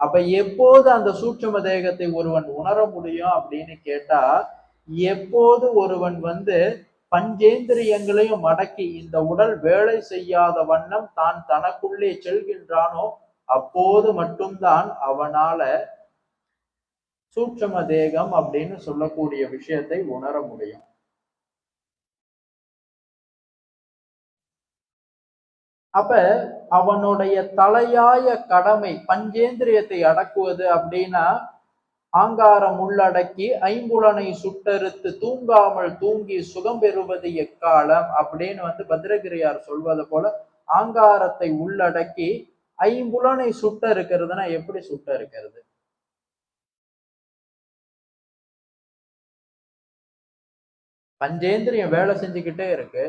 அப்ப எப்போது அந்த சூட்சம தேகத்தை ஒருவன் உணர முடியும் அப்படின்னு கேட்டா எப்போது ஒருவன் வந்து பஞ்சேந்திரியங்களையும் மடக்கி இந்த உடல் வேலை செய்யாத வண்ணம் தான் தனக்குள்ளே செல்கின்றானோ அப்போது மட்டும்தான் அவனால சூட்சம தேகம் அப்படின்னு சொல்லக்கூடிய விஷயத்தை உணர முடியும். அப்ப அவனுடைய தலையாய கடமை பஞ்சேந்திரியத்தை அடக்குவது அப்படின்னா ஆங்காரம் உள்ளடக்கி ஐம்புலனை சுட்டறுத்து தூங்காமல் தூங்கி சுகம் பெறுவது எக்காலம் அப்படின்னு வந்து பத்ரகிரியார் சொல்வது போல ஆங்காரத்தை உள்ளடக்கி ஐம்புலனை சுட்ட இருக்கிறதுனா எப்படி சுட்ட இருக்கிறது பஞ்சேந்திரியம் வேலை செஞ்சுக்கிட்டே இருக்கு.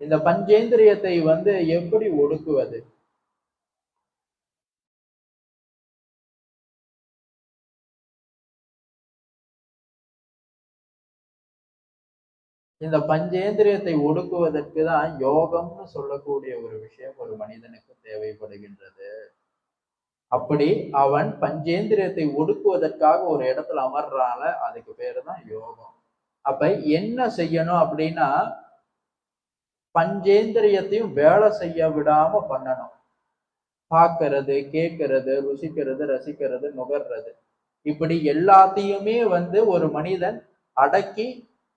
இந்த பஞ்சேந்திரியத்தை வந்து எப்படி ஒடுக்குவது? இந்த பஞ்சேந்திரியத்தை ஒடுக்குவதற்கு தான் யோகம்னு சொல்லக்கூடிய ஒரு விஷயம் ஒரு மனிதனுக்கு தேவைப்படுகின்றது. அப்படி அவன் பஞ்சேந்திரியத்தை ஒடுக்குவதற்காக ஒரு இடத்துல அமர்றால அதுக்கு பேரு தான் யோகம். அப்ப என்ன செய்யணும் அப்படின்னா பஞ்சேந்திரியத்தையும் வேலை செய்ய விடாம பண்ணணும். பார்க்கறது கேட்கறது ருசிக்கிறது ரசிக்கிறது நுகர்றது. இப்படி எல்லாத்தையுமே வந்து ஒரு மனிதன் அடக்கி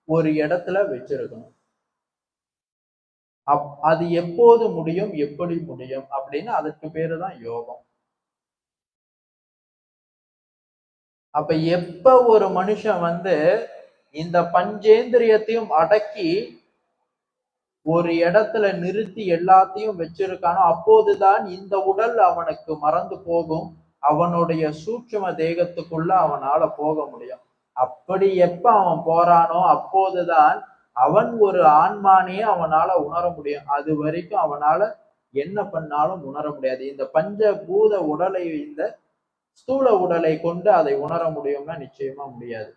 ஒரு இடத்துல வச்சிருக்கணும். அப் அது எப்போது முடியும் எப்படி முடியும் அப்படின்னு அதற்கு பேரு தான் யோகம். அப்ப எப்ப ஒரு மனுஷன் வந்து இந்த பஞ்சேந்திரியத்தையும் அடக்கி ஒரு இடத்துல நிறுத்தி எல்லாத்தையும் வச்சிருக்கானோ அப்போதுதான் இந்த உடல் அவனுக்கு மறந்து போகும். அவனுடைய சூட்சும தேகத்துக்குள்ள அவனால போக முடியும். அப்படி எப்ப அவன் போறானோ அப்போதுதான் அவன் ஒரு ஆன்மானே அவனால உணர முடியும். அது வரைக்கும் அவனால என்ன பண்ணாலும் உணர முடியாது. இந்த பஞ்சபூத உடலை இந்த ஸ்தூல உடலை கொண்டு அதை உணர முடியும்னா நிச்சயமா முடியாது.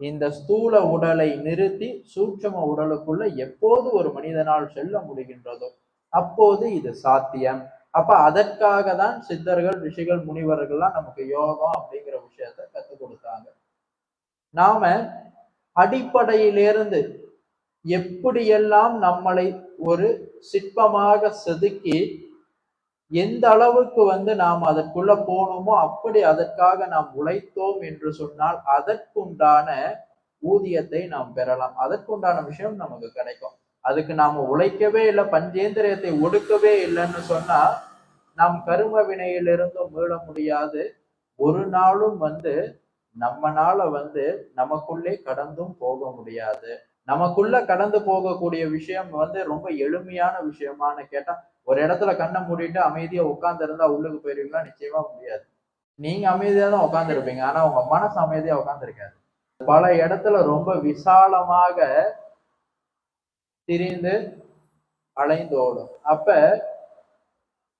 இந்த ஸ்தூல உடலை நிறுத்தி சூட்சம உடலுக்குள்ள எப்போது ஒரு மனிதனால் செல்ல முடிகின்றதோ அப்போது இது சாத்தியம். அப்ப அதற்காக தான் சித்தர்கள் ரிஷிகள் முனிவர்கள்லாம் நமக்கு யோகம் அப்படிங்கிற விஷயத்த கத்துக் கொடுத்தாங்க. நாம அடிப்படையிலிருந்து எப்படியெல்லாம் நம்மளை ஒரு சிற்பமாக செதுக்கி எந்த அளவுக்கு வந்து நாம் அதற்குள்ள போனோமோ அப்படி அதற்காக நாம் உழைத்தோம் என்று சொன்னால் அதற்குண்டான ஊதியத்தை நாம் பெறலாம். அதற்குண்டான விஷயம் நமக்கு கிடைக்கும். அதுக்கு நாம உழைக்கவே இல்லை பஞ்சேந்திரியத்தை ஒடுக்கவே இல்லைன்னு சொன்னா நாம் கரும வினையிலிருந்தும் மீள முடியாது. ஒரு நாளும் வந்து நம்மனால வந்து நமக்குள்ளே கடந்தும் போக முடியாது. நமக்குள்ள கடந்து போகக்கூடிய விஷயம் வந்து ரொம்ப எளிமையான விஷயமான்னு கேட்டா ஒரு இடத்துல கண்ணை மூடிட்டு அமைதியா உட்கார்ந்து இருந்தா உள்ளுக்கு போயிருவீங்களா? நிச்சயமா முடியாது. நீங்க அமைதியா தான் உட்கார்ந்து இருப்பீங்க ஆனா உங்க மனசு அமைதியா உட்கார்ந்து இருக்காது பல இடத்துல ரொம்ப விசாலமாக திரிந்து அலைந்து ஓடும். அப்ப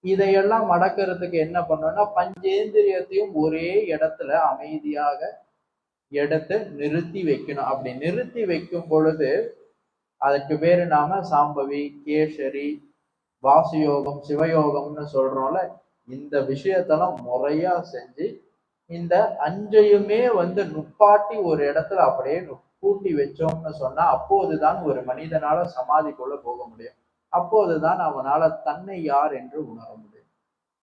இதையெல்லாம் மடக்கிறதுக்கு என்ன பண்ணணும்னா பஞ்சேந்திரியத்தையும் ஒரே இடத்துல அமைதியாக எடுத்து நிறுத்தி வைக்கணும். அப்படி நிறுத்தி வைக்கும் பொழுது அதுக்கு பேரு நாம சாம்பவி கேசரி வாசுயோகம் சிவயோகம்னு சொல்றோம்ல இந்த விஷயத்தெல்லாம் முறையா செஞ்சு இந்த அஞ்சையுமே வந்து நுப்பாட்டி ஒரு இடத்துல அப்படியே கூட்டி வச்சோம்னு சொன்னா அப்போதுதான் ஒரு மனிதனால சமாதிக்குள்ள போக முடியும். அப்போதுதான் அவனால தன்னை யார் என்று உணர முடியும்.